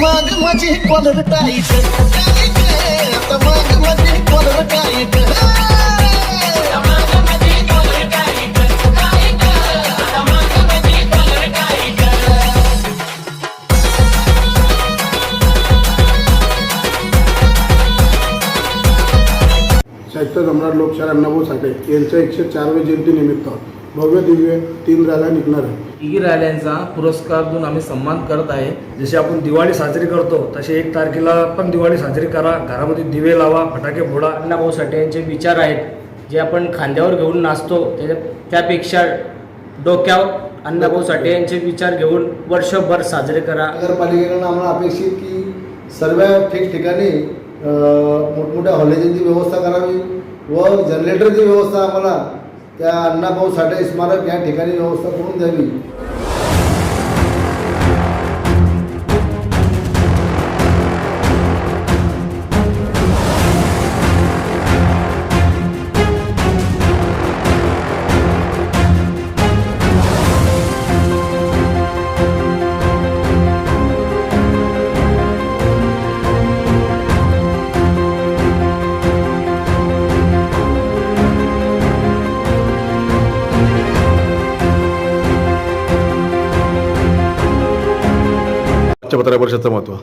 मग माझी collar tight. आता मग माझी कॉलर टाईट. साहित्य सम्राट लोकशाहीर अण्णाभाऊ साठे यांच्या एकशे चारव्या जयंतीनिमित्त भव्य दिव्य तीन रॅल्या निघणार आहे तिघी रॅल्यांचा पुरस्कार देऊन आम्ही सन्मान करत आहे. जशी आपण दिवाळी साजरी करतो तशी एक तारखेला पण दिवाळी साजरी करा. घरामध्ये दिवे लावा फटाके फोडा. अण्णाभाऊ साठे यांचे विचार आहेत जे आपण खांद्यावर घेऊन नाचतो त्याच्या त्यापेक्षा डोक्यावर अण्णाभाऊ साठे यांचे विचार घेऊन वर्षभर साजरे करा. नगरपालिकेकडून आम्हाला अपेक्षित की सर्व ठिकठिकाणी मोठमोठ्या हॉलेजींची व्यवस्था करावी. व जनरेटरची व्यवस्था आम्हाला त्या अण्णाभाऊ साठे स्मारक या ठिकाणी व्यवस्था करून द्यावी. आजच्या पत्रकार परिषदेचं महत्त्व.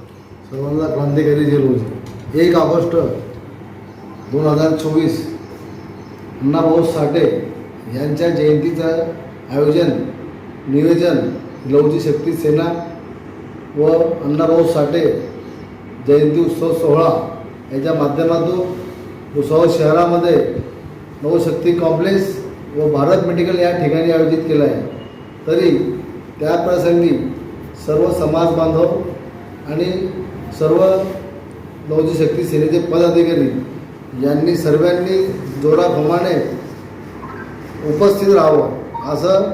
सर्वांना क्रांतिकारी जयंती एक ऑगस्ट दोन हजार चोवीस अण्णाभाऊ साठे यांच्या जयंतीचं आयोजन नियोजन लवची शक्ती सेना व अण्णाभाऊ साठे जयंती उत्सव सोहळा याच्या माध्यमातून भुसावळ शहरामध्ये नवशक्ती कॉम्प्लेक्स व भारत मेडिकल या ठिकाणी आयोजित केलं आहे. तरी त्याप्रसंगी सर्व समाज बांधव आणि सर्व नवजी शक्ती सेनेचे पदाधिकारी यांनी सर्वांनी जोराभमाने उपस्थित राहावं असं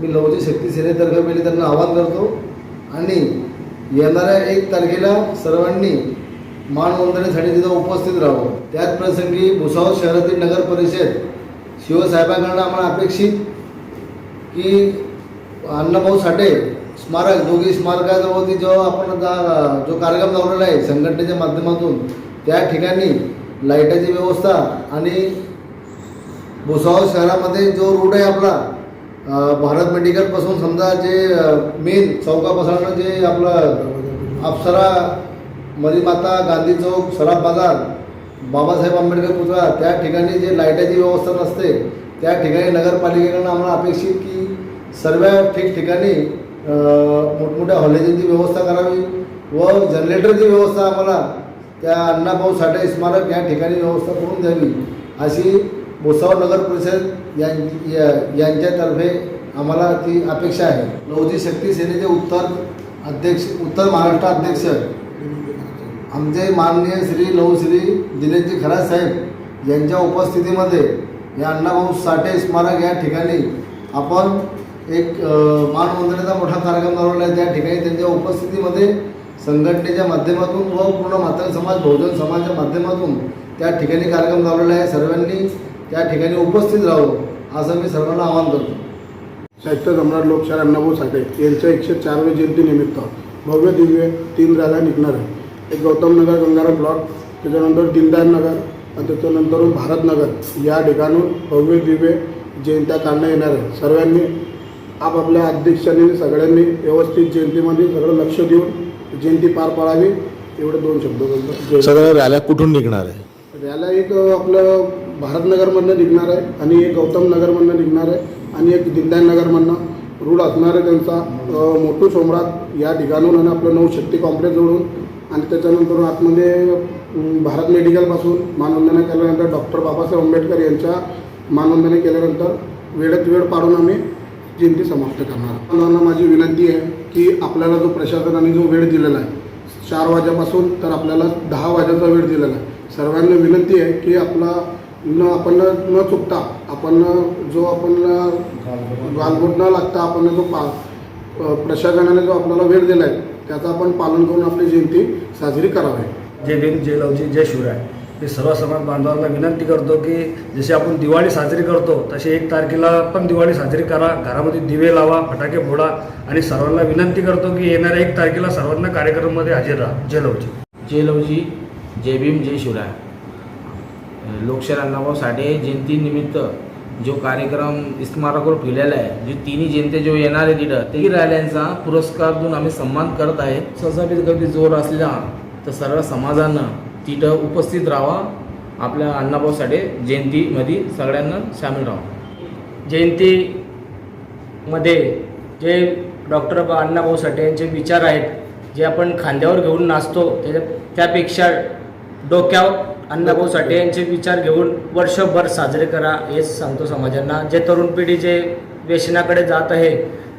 मी लवजी शक्ती सेनेतर्फे पहिले त्यांना आवाहन करतो. आणि येणाऱ्या एक तारखेला सर्वांनी मानवंदनेसाठी तिथं उपस्थित राहावं. त्याच प्रसंगी भुसावळ शहरातील नगर परिषद शिवसाहेबांकडनं आम्हाला अपेक्षित की अण्णाभाऊ साठे स्मारक दोघी स्मारकाजवळती जो आपण जो कार्यक्रम लावलेला आहे संघटनेच्या माध्यमातून त्या ठिकाणी लाईटाची व्यवस्था आणि भुसावळ शहरामध्ये जो रूट आहे आपला भारत मेडिकलपासून समजा जे मेन चौकापासून जे आपलं अप्सरा मरीमाता गांधी चौक सराफ बाजार बाबासाहेब आंबेडकर पुतळा त्या ठिकाणी जे लाईटाची व्यवस्था नसते त्या ठिकाणी नगरपालिकेकडून आम्हाला अपेक्षित की सर्व ठिकठिकाणी मोठमोठ्या हॉलेजींची व्यवस्था करावी व जनरेटरची व्यवस्था आम्हाला त्या अण्णाभाऊ साठे स्मारक या ठिकाणी व्यवस्था करून द्यावी अशी भुसावळ नगर परिषद यां या- यांच्यातर्फे आम्हाला ती अपेक्षा आहे. नवजी शक्ती सेनेचे उत्तर अध्यक्ष उत्तर महाराष्ट्र अध्यक्ष आमचे माननीय श्री लहू श्री दिनेशजी खरात साहेब यांच्या उपस्थितीमध्ये या अण्णाभाऊ साठे स्मारक या ठिकाणी आपण एक मानवंदनेचा मोठा कार्यक्रम लावलेला आहे. त्या ठिकाणी त्यांच्या उपस्थितीमध्ये संघटनेच्या माध्यमातून व पूर्ण मातंग समाज बहुजन समाजाच्या माध्यमातून त्या ठिकाणी कार्यक्रम लावलेला आहे. सर्वांनी त्या ठिकाणी उपस्थित राहावं असं मी सर्वांना आवाहन करतो. साहित्य सम्राट लोकशाह अण्णाभाऊ साठे यांच्या एकशे चारव्या जयंतीनिमित्त भव्य दिव्य तीन राजा निघणार आहे एक गौतम नगर गंगाराम प्लॉट त्याच्यानंतर दीनदयाल नगर आणि त्याच्यानंतर भारतनगर या ठिकाणून भव्य दिव्य जयंत्या काढण्यात येणार आहे सर्वांनी आपापल्या अध्यक्षांनी सगळ्यांनी व्यवस्थित जयंतीमध्ये सगळं लक्ष देऊन जयंती पार पाडावी एवढे दोन शब्द बोलतो. सगळ्या रॅल्या कुठून निघणार आहे? रॅल्या एक आपलं भारतनगरमधनं निघणार आहे आणि एक गौतम नगरमधनं निघणार आहे आणि एक दीनदयाल नगरमधनं रूळ असणार आहे त्यांचा मोठू सोमरात या ठिकाणून आणि आपलं नवशक्ती कॉम्प्लेक्स जोडून आणि त्याच्यानंतर आतमध्ये भारत मेडिकलपासून मानवंदना केल्यानंतर डॉक्टर बाबासाहेब आंबेडकर यांच्या मानवंदना केल्यानंतर वेळेत वेळ पाडून आम्ही जयंती समाप्त करणार. मुलांना माझी विनंती आहे की आपल्याला जो प्रशासनाने जो वेळ दिलेला आहे चार वाजेपासून तर आपल्याला दहा वाजेचा वेळ दिलेला आहे. सर्वांना विनंती आहे की आपला न आपण न चुकता आपण जो आपण गालबोट न लागता आपण जो पा प्रशासनाने जो आपल्याला वेळ दिला आहे त्याचं आपण पालन करून आपली जयंती साजरी करावी. जय भीम जय लवजी जय शिवराय. मी सर्व समाज बांधवांना विनंती करतो की जशी आपण दिवाळी साजरी करतो तशी एक तारखेला पण दिवाळी साजरी करा. घरामध्ये दिवे लावा फटाके फोडा आणि सर्वांना विनंती करतो की येणाऱ्या एक तारखेला सर्वांना कार्यक्रमामध्ये हजर राहा. जय लवजी. जय लवजी. जय भीम जय शिवराय. लोकशाहीर अण्णाभाऊ साठे. जयंतीनिमित्त जो कार्यक्रम स्मारकावर ठेवलेला आहे जे तिन्ही जयंती जो येणार आहे तिथं ते राहिल्यांचा पुरस्कार देऊन आम्ही सन्मान करत आहे सहसा कधी जोर असला तर सर्व समाजानं तिथं उपस्थित राहावा. आपल्या अण्णाभाऊ साठे जयंतीमध्ये सगळ्यांना सामील राहा जयंतीमध्ये जे डॉक्टर अण्णाभाऊ साठे यांचे विचार आहेत जे आपण खांद्यावर घेऊन नाचतो त्याच्या त्यापेक्षा डोक्यावर अण्णाभाऊ साठे यांचे विचार घेऊन वर्षभर साजरे करा हेच सांगतो समाजांना. जे तरुण पिढी जे व्यसनाकडे जात आहे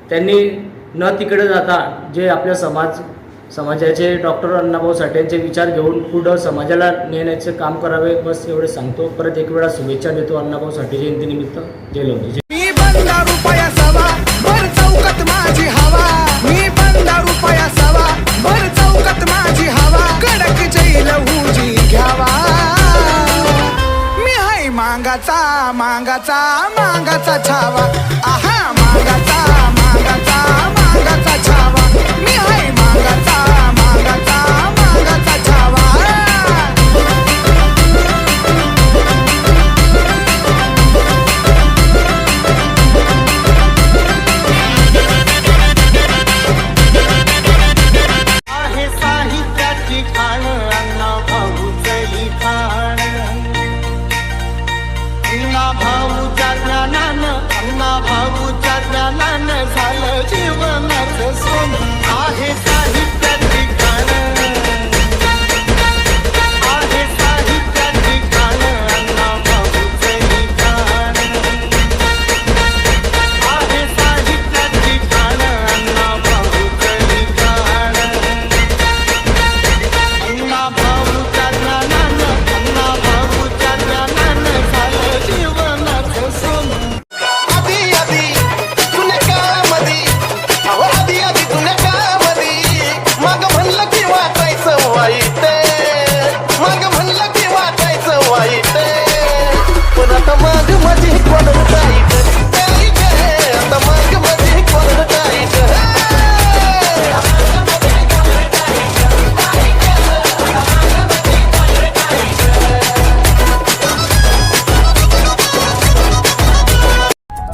त्यांनी न तिकडे जाता जे आपल्या समाज समाजाचे डॉक्टर अण्णाभाऊ साठेंचे यांचे विचार घेऊन पुढं समाजाला नेण्याचे काम करावे बस एवढे सांगतो. परत एक वेळा शुभेच्छा देतो अण्णाभाऊ साठे जयंतीनिमित्त. जय लवजी मांगाचा मी मांगाचा छावा. आहा भर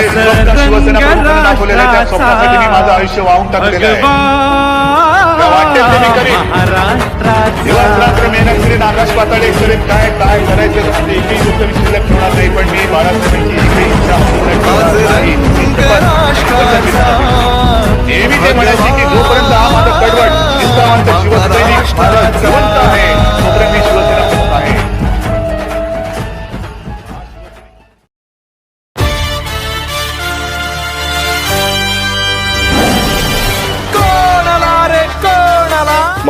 शिवसेना दाखवलेलं त्या स्वप्नासाठी मी माझं आयुष्य वाहून टाकलेलं आहे मेहनत करीन आकाश पाताळे करीन काय काय करायचं एकही गोष्ट मी शिल्लक ठेवणार नाही पण मी बाळासाहेबांची एकही इच्छा नेहमी ते म्हणायचे की जोपर्यंत हा माझा कडवट शिवसैनिक आहे तोपर्यंत